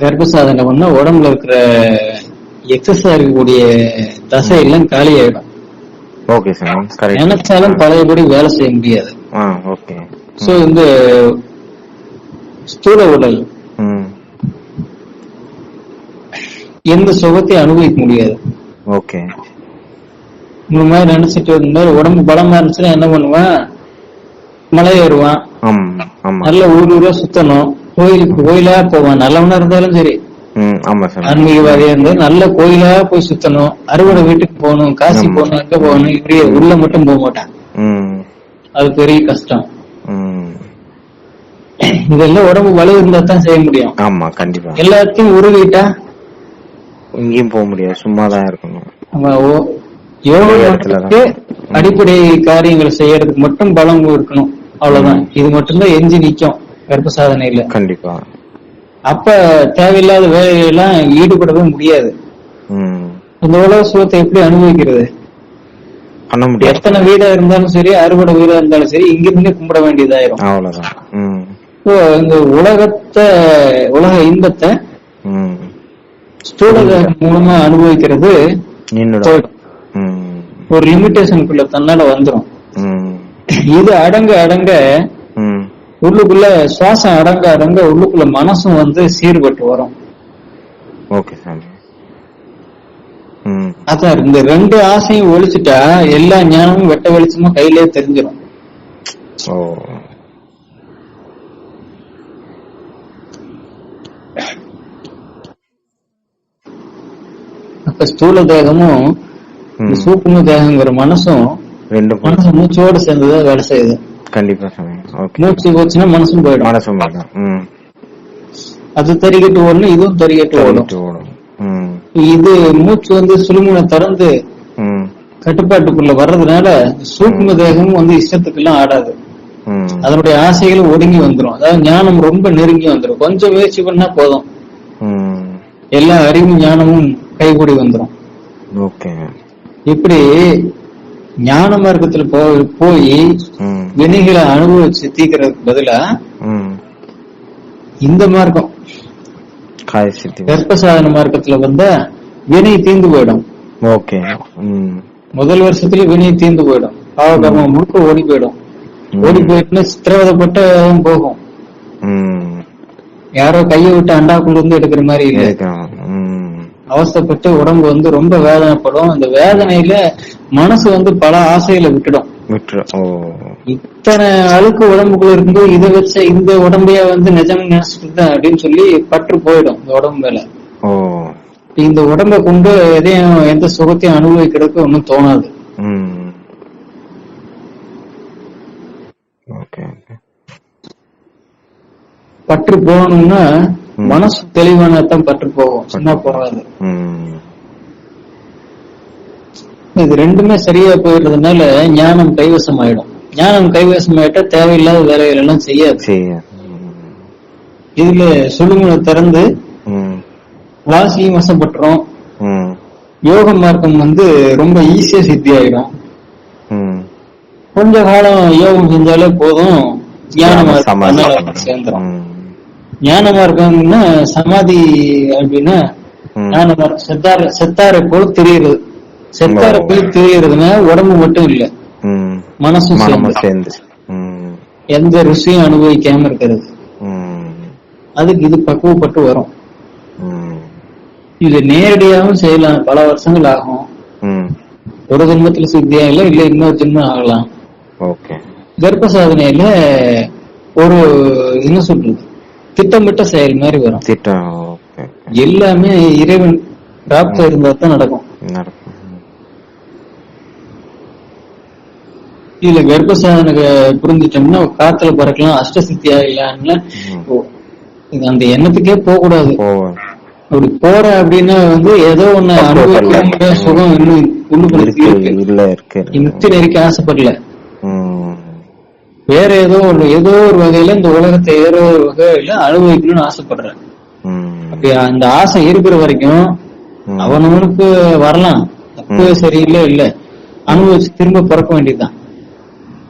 கர்ப்பசாதனை பண்ணா உடம்புல இருக்கிற எக்ஸஸா இருக்கக்கூடிய தசை எல்லாம் காலி ஆயிடும் ஓகே கரெக்ட் நினைச்சாலும் பழையபடி வேலை செய்ய முடியாது. ஓகே சோ இந்த ஸ்தூல உடல் எந்த சுகத்தையும் அனுபவிக்க முடியாது. ஓகே இந்த மாதிரி நினைச்சிட்டு இருந்தாரு உடம்பு பலமா இருந்துச்சுன்னா என்ன பண்ணுவான்? மலை ஏறுவான் நல்ல ஊர் ஊரா சுத்தணும். கோயிலுக்கு கோயிலா போவான். நல்லவனா இருந்தாலும் சரி. ஆன்மீகவாதியா இருந்தா நல்ல கோயிலா போய் சுத்தணும். அறுவடை வீட்டுக்கு போகணும் காசி. போகணும் எங்க போகணும் இப்படியே உள்ள மட்டும் போக மாட்டான். அது பெரிய கஷ்டம். இதெல்லாம் உடம்பு வலு இருந்தா தான் செய்ய முடியும். ஆமா கண்டிப்பா. எல்லாத்தையும் உருவிட்டா? எங்கேயும் போக முடியாது. சும்மா தான் இருக்கணும். நம்ம ஓ- யோக ஒரே இடத்துல தான். மட்டத்துக்கு அடிப்படை காரியங்களை செய்யறதுக்கு மட்டும் பலம் இருக்கணும் அவ்வளவுதான். இது மட்டும்தான் எஞ்சி நிக்கும். கர்ப்ப சாதனையில. கண்டிப்பா. அப்ப தேவையில்லாத வேலையெல்லாம் ஈடுபடவே முடியாது. இந்த உலக சுகத்தை எப்படி அனுபவிக்கிறது? பண்ண முடியாது. எத்தனை வீடா இருந்தாலும் சரி அறுவடை வீடா இருந்தாலும் சரி இங்கிருந்தே கும்பிட வேண்டியதாயிரும். அவ்வளவுதான். இந்த உலகத்தை உலக இன்பத்தை ஸ்தூல மூலமா அனுபவிக்கிறது ஒரு லிமிட்டேஷனுக்குள்ள தன்னால வந்துரும். இது அடங்க அடங்க உள்ளுக்குள்ள சுவாசம் அடங்க அடங்க உள்ளுக்குள்ள மனசும் வந்து சீர்பட்டு வரும். ஓகே சாமி அதான் இந்த ரெண்டு ஆசையும் ஒழிச்சுட்டா எல்லா ஞானமும் வெட்ட வெளிச்சமா கையிலே தெரிஞ்சிடும் அப்ப ஸ்தூல தேகமும் சூக்கும தேகங்கிற மனசும் ரெண்டு மனசு மூச்சோடு சேர்ந்துதான் வேலை செய்யுது. கண்டிப்பா மூச்சு போச்சுன்னா மனசும் போயிடும். மனசும் வேண்டாம் ம். அது தறிக்கட்டு ஓடணும் இதுவும் தறிக்கட்டு ஓடும். இது மூச்சு வந்து சுழுமுனை திறந்து கட்டுப்பாட்டுக்குள்ள வர்றதுனால சூக்கும தேகமும் வந்து இஷ்டத்துக்கு எல்லாம் ஆடாது அதனுடைய ஆசைகளும் ஒடுங்கி வந்துரும். அதாவது ஞானம் ரொம்ப நெருங்கி வந்துரும். கொஞ்சம் முயற்சி பண்ணா போதும். எல்லா அறிவும் ஞானமும் கைகூடி வந்துரும். ஓகே. இப்படி ஞான மார்க்கத்துல போய் போய் வினைகளை அனுபவிச்சு தீக்கிறதுக்கு பதிலா இந்த மார்க்கம். சித்தி கர்ப்பசாதன மார்க்கத்துல வந்தா வினை தீர்ந்து போயிடும். ஓகே. முதல் வருஷத்துல வினை தீர்ந்து போயிடும். பாவகர்மம் முழுக்க ஓடி போயிடும். ஓடி போயிட்டுன்னா சித்திரவதைப்பட்ட போகும். யாரோ கையை விட்டு அண்டாக்குள்ள இருந்து எடுக்கிற மாதிரி இல்ல. அவஸ்தைப்பட்டு உடம்பு வந்து ரொம்ப வேதனைப்படும். அந்த வேதனையில மனசு வந்து பல ஆசைகளை விட்டுடும். இத்தனை அழுக்கு உடம்புக்குள்ள இருக்கும்போது இதை வச்ச இந்த உடம்பைய வந்து நிஜம் நினைச்சிட்டு அப்படின்னு சொல்லி பற்று போயிடும் இந்த உடம்பு மேல. இந்த உடம்ப கொண்டு எதையும் எந்த சுகத்தையும் அனுபவிக்கிறதுக்கு ஒன்றும் தோணாது. பற்று போகணும்னா மனசு தெளிவானதான் பற்று போகும். சும்மா போகாது. இது ரெண்டுமே சரியா போயிடுறதுனால ஞானம் கைவசம் ஆயிடும் ஞானம் கைவசம் ஆயிட்டா தேவையில்லாத வேலைகள் எல்லாம் செய்யாது. இதுல சுழுமுனை திறந்து வாசியும் வசப்பட்டுரும் யோக மார்க்கம் வந்து ரொம்ப ஈஸியா சித்தி ஆயிடும் கொஞ்ச காலம் யோகம் செஞ்சாலே போதும். ஞான மார்க்கம் சமாதி தன்னால சேர்ந்துரும். ம். ஞான மார்க்கம்னா சமாதி அப்படின்னா. ஞான மார்க்கம் செத்தார செத்தாரை போல தெரியுறது. செத்தாரை. போல தெரியறதுன்னா உடம்பு மட்டும் இல்ல. மனசும் சேர்ந்து. எந்த ருசியும் அனுபவிக்காம இருக்கிறது. அதுக்கு இது பக்குவப்பட்டு வரும். இது நேரடியாகவும் செய்யலாம். பல வருஷங்கள் ஆகும். ஒரு ஜென்மத்துல சித்தியா இல்ல இல்ல இன்னொரு ஜென்மம் ஆகலாம். கர்ப்ப சாதனையில ஒரு என்ன சொல்றது? திட்டமிட்ட செயல் மாதிரி வரும். திட்டம் எல்லாமே இறைவன் பிராப்தம் இருந்தா தான் நடக்கும். இதுல கர்ப்ப சாதனை புரிஞ்சிட்டோம்னா காத்துல பறக்கலாம் அஷ்டசித்தியா இல்லன்னு ம். இது அந்த எண்ணத்துக்கே போக கூடாது அப்படி போற அப்படின்னா வந்து ஏதோ ஒண்ணு அனுபவிக்கிற சுகம் இன்னும் உள்ளுக்குள்ள இருக்கு இருக்கு. முக்தி நெறிக்க ஆசைப்படல. வேற ஏதோ ஒரு ஏதோ ஒரு வகையில இந்த உலகத்தை ஏதோ ஒரு வகையில அனுபவிக்கணும்னு ஆசைப்படுறேன். அப்படி அந்த ஆசை இருக்கிற வரைக்கும். அவனவனுக்கு வரலாம். தப்பு சரியில்லை இல்ல. அனுபவிச்சு திரும்ப பிறக்க வேண்டியதுதான்.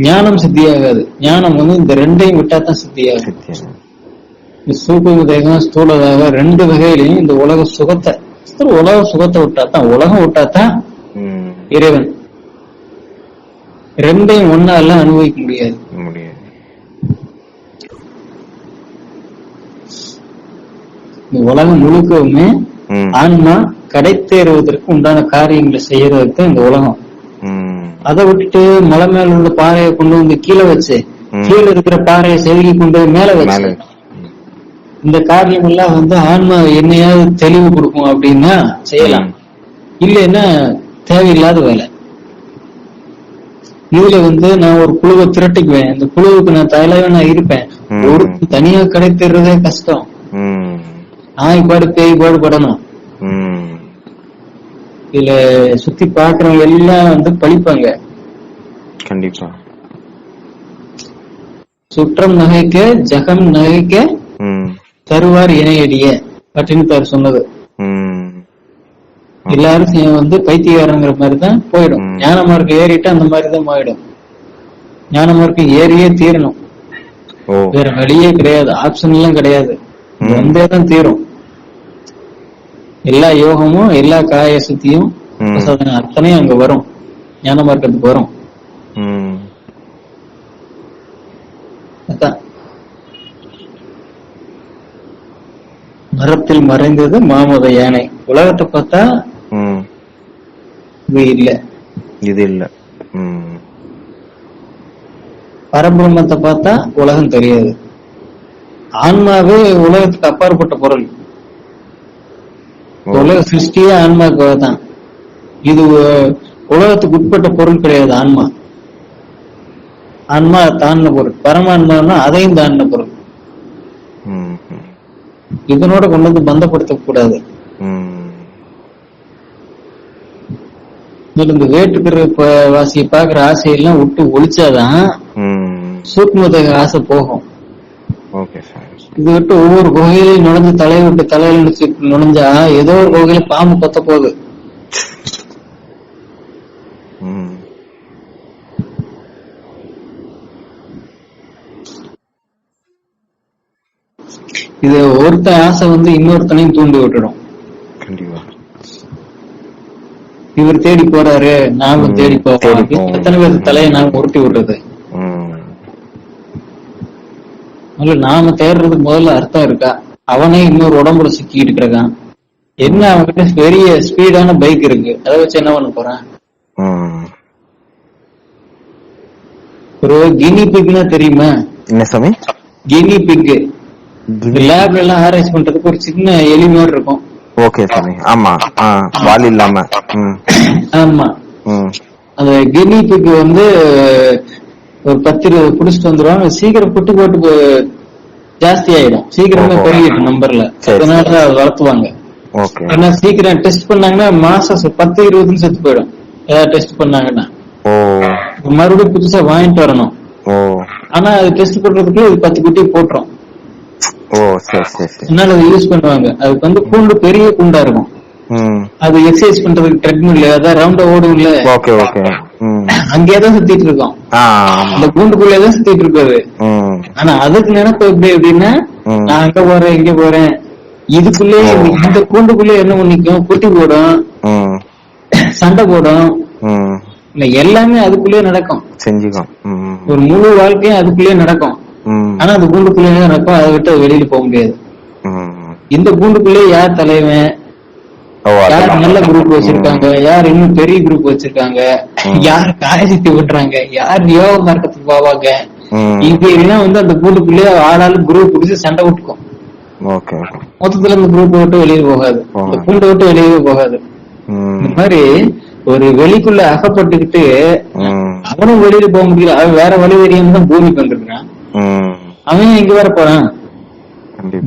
ஞானம் சித்தியாகாது. ஞானம் வந்து இந்த ரெண்டையும் விட்டா தான் சித்தியாகும். சூக்கும தேகம் ஸ்தூல தேகம் ரெண்டு வகையிலையும் இந்த உலக சுகத்தை உலக சுகத்தை விட்டாதான் உலகம் விட்டாதான் ம். இறைவன் ரெண்டையும் ஒன்னா எல்லாம் அனுபவிக்க முடியாது. முடியாது. இந்த உலகம் முழுக்கவுமே. ஆன்மா கடை தேறுவதற்கு உண்டான காரியங்களை செய்யறதுக்கு இந்த உலகம். அதை விட்டுட்டு மலை மேல உள்ள பாறையை கொண்டு வந்து கீழே வச்சு. கீழே இருக்கிற பாறையை செதுக்கி கொண்டு மேல வச்சு. இந்த காரியம் எல்லாம் வந்து ஆன்மா என்னையாவது தெளிவு கொடுக்கும் அப்படின்னா செய்யலாம். இல்லைன்னா தேவையில்லாத வேலை. இதுல வந்து நான் ஒரு குழுவை திரட்டிக்குவேன் இந்த குழுவுக்கு நான் தலைவனா இருப்பேன் ம். ஒரு தனியா கிடைத்துறதே கஷ்டம். நாய் பாடு பேய் பாடு படணும். இதுல சுத்தி பாக்குறவங்க எல்லாம் வந்து பழிப்பாங்க கண்டிப்பா சுற்றம் நகைக்க ஜகம் நகைக்க. தருவார் இணையடிய அப்படின்னு சொன்னது. எல்லாரும் வந்து பைத்தியக்காரங்கிற மாதிரி தான் போயிடும். ஞான மார்க்கம் ஏறிட்டு அந்த மாதிரி தான் போயிடும். ஞான மார்க்கம் ஏறியே தீரணும். வேற வழியே கிடையாது. ஆப்ஷன் எல்லாம் கிடையாது. வந்தே தான் தீரும். எல்லா யோகமும் எல்லா காய சுத்தியும் அத்தனையும் அங்க வரும். ஞான மார்க்கத்துக்கு வரும். மரத்தில் மறைந்தது மாமத யானை. உலகத்தை பார்த்தா. இது இல்ல. இது இல்ல. பரபிரம்மத்தை பார்த்தா உலகம் தெரியாது. ஆன்மாவே உலகத்துக்கு அப்பாற்பட்ட பொருள். உலக சிருஷ்டியே ஆன்மாவுக்கு தான் இது உலகத்துக்கு உட்பட்ட பொருள் கிடையாது ஆன்மா. ஆன்மா தாண்டின பொருள். பரமான்மான்னா அதையும் தாண்டின பொருள். இதனோட கொண்டு வந்து பந்தப்படுத்த கூடாது ம். இதுல இந்த வேட்டுக்கிற வாசியை பாக்குற ஆசையெல்லாம் விட்டு ஒழிச்சாதான். சூக்மதக ஆசை போகும் இது விட்டு ஒவ்வொரு குகையிலையும் நுழைஞ்சு தலையை விட்டு தலையில நினைச்சு நுழைஞ்சா ஏதோ ஒரு குகையில பாம்பு கொத்த போகுது. இது ஒருத்த ஆசை வந்து இன்னொருத்தனையும் தூண்டி விட்டுடும் கண்டிப்பா இவர் தேடி போறாரு நாம ம், தேடி போவோம் போவோம். எத்தனை பேர் தலையை நாம உருட்டி விடுறது. நாம தேடுறதுக்கு முதல்ல அர்த்தம் இருக்கா? அவனே இன்னொரு உடம்புல சிக்கிட்டு இருக்கான் என்ன அவன்கிட்ட பெரிய ஸ்பீடான பைக் இருக்கு? அதை வச்சு என்ன பண்ண போறான். ஒரு கினி பிக்னா தெரியுமா? என்ன சாமி? கினி பிக் லேப்ல எல்லாம் ஆராய்ச்சி பண்றதுக்கு ஒரு சின்ன எலி மாதிரி இருக்கும். ஓகே சாமி ஆமா. வால் இல்லாம. ஆமா. அந்த கினி பிக் வந்து ஒரு பத்து இருபது புடிச்சிட்டு வந்துருவாங்க. சீக்கிரம் புட்டு போட்டு ஜாஸ்தி ஆயிடும். சீக்கிரமே. பெருகிடும் நம்பர்ல. அதனால அதை வளர்த்துவாங்க. ஏன்னா சீக்கிரம் டெஸ்ட் பண்ணாங்கன்னா மாசம் பத்து இருபதுன்னு செத்து போயிடும். ஏதாவது டெஸ்ட் பண்ணாங்கன்னா. மறுபடியும் புதுசா வாங்கிட்டு வரணும். ஆனா அது டெஸ்ட் பண்றதுக்கு இது பத்து குட்டி போட்டுரும். ஓ சரி சரி அதனால அதை யூஸ் பண்ணுவாங்க. அதுக்கு வந்து கூண்டு பெரிய கூண்டா இருக்கும். அது எக்ஸசைஸ் பண்றதுக்கு ட்ரெட்மில் அதான் ரவுண்டா ஓடும் இல்ல ஓகே ஓகே. அங்கேயே தான் சுத்திட்டு இருக்கோம். அந்த கூண்டுக்குள்ளே தான் சுத்திட்டு இருக்காது ம். ஆனா அதுக்கு நினைப்பு எப்படி அப்படின்னா. நான் அங்க போறேன் இங்க போறேன். இதுக்குள்ளே இந்த கூண்டுக்குள்ளே என்ன பண்ணிக்கும் குட்டி போடும். சண்டை போடும். எல்லாமே அதுக்குள்ளே நடக்கும். செஞ்சுக்கோம். ஒரு முழு வாழ்க்கையும் அதுக்குள்ளே நடக்கும். ஆனா அந்த கூண்டுக்குள்ளே தான் நடக்கும் அதை விட்டு வெளியில போக முடியாது. இந்த கூண்டுக்குள்ளே யார் தலைவன்? யார் நல்ல குரூப் வச்சிருக்காங்க? யார் இன்னும் பெரிய குரூப் வச்சிருக்காங்க. யார் காயசுத்தி விட்டுறாங்க? யார் யோக மார்க்கத்துக்கு போவாங்க? இது எல்லாம் வந்து அந்த கூண்டுக்குள்ளேயே ஆளாளு குரூப் பிடிச்சு சண்டை விட்டுக்கும். மொத்தத்துல இந்த குரூப் விட்டு வெளியே போகாது. இந்த கூண்டை விட்டு வெளியே போகாது. இந்த மாதிரி ஒரு வெளிக்குள்ள அகப்பட்டுக்கிட்டு அவனும் வெளியில போக முடியல. அவன் வேற வழி தெரியாம தான் பூமிக்கு வந்திருக்கான் அவன் இங்க வர போறான்.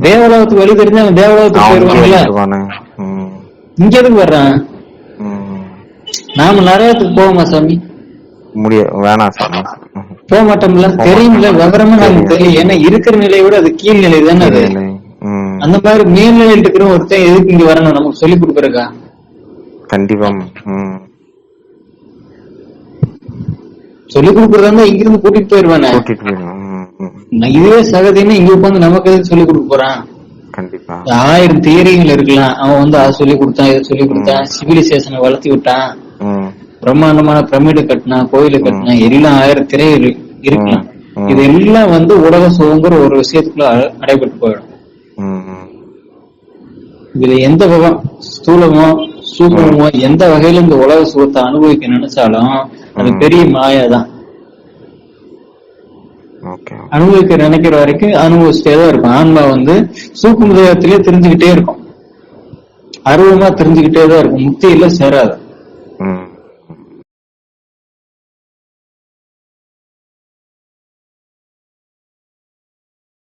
தேவலோகத்துக்கு வழி தெரிஞ்சா அவன் தேவலோகத்துக்கு. ம். இங்க எதுக்கு வர்றான்? நாம நரகத்துக்கு போவோமா சாமி? முடிய வேணாம் சாமி. போக மாட்டோம்ல? தெரியும்ல விவரமா நமக்கு தெரியும் ஏன்னா இருக்கிற நிலையை விட அது கீழ் நிலை தானே அது? அந்த மாதிரி மேல்நிலையில் இருக்கிற ஒருத்தன் எதுக்கு இங்க வரணும்? நமக்கு சொல்லி கொடுக்கறக்கா? கண்டிப்பா. ம். சொல்லிக் கொடுக்கறதா இருந்தா இங்கிருந்து கூட்டிட்டு போயிருவானே? கூட்டிட்டு. நான் இதுவே சகதின்னு இங்க உட்காந்து நமக்கு எதுக்கு சொல்லிக் கொடுக்க போறான்? கண்டிப்பா. ஆயிரம் தியரிகள் இருக்கலாம். அவன் வந்து அதை சொல்லி கொடுத்தான் இதை சொல்லி கொடுத்தான் சிவிலைசேஷனை வளர்த்தி விட்டான். பிரம்மாண்டமான பிரமிடு கட்டினா கோயிலு கட்டினா எல்லாம் ஆயிரம் திரைகள் இருக்கலாம். இது எல்லாம் வந்து உலக சுகங்கிற ஒரு விஷயத்துக்குள்ள அட- அடைபட்டு போயிடும். இதுல எந்த வகம் ஸ்தூலமோ சூக்மமோ எந்த வகையில இந்த உலக சுகத்தை அனுபவிக்க நினைச்சாலும் அது. பெரிய மாயாதான். ஓகே அனுபவிக்க நினைக்கிற வரைக்கும் அனுபவிச்சுட்டே தான் இருக்கும் ஆன்மா வந்து சூக்கும தேகத்திலே தெரிஞ்சுக்கிட்டே இருக்கும். அருவமா தெரிஞ்சுக்கிட்டே தான் இருக்கும். முக்தியில சேராது.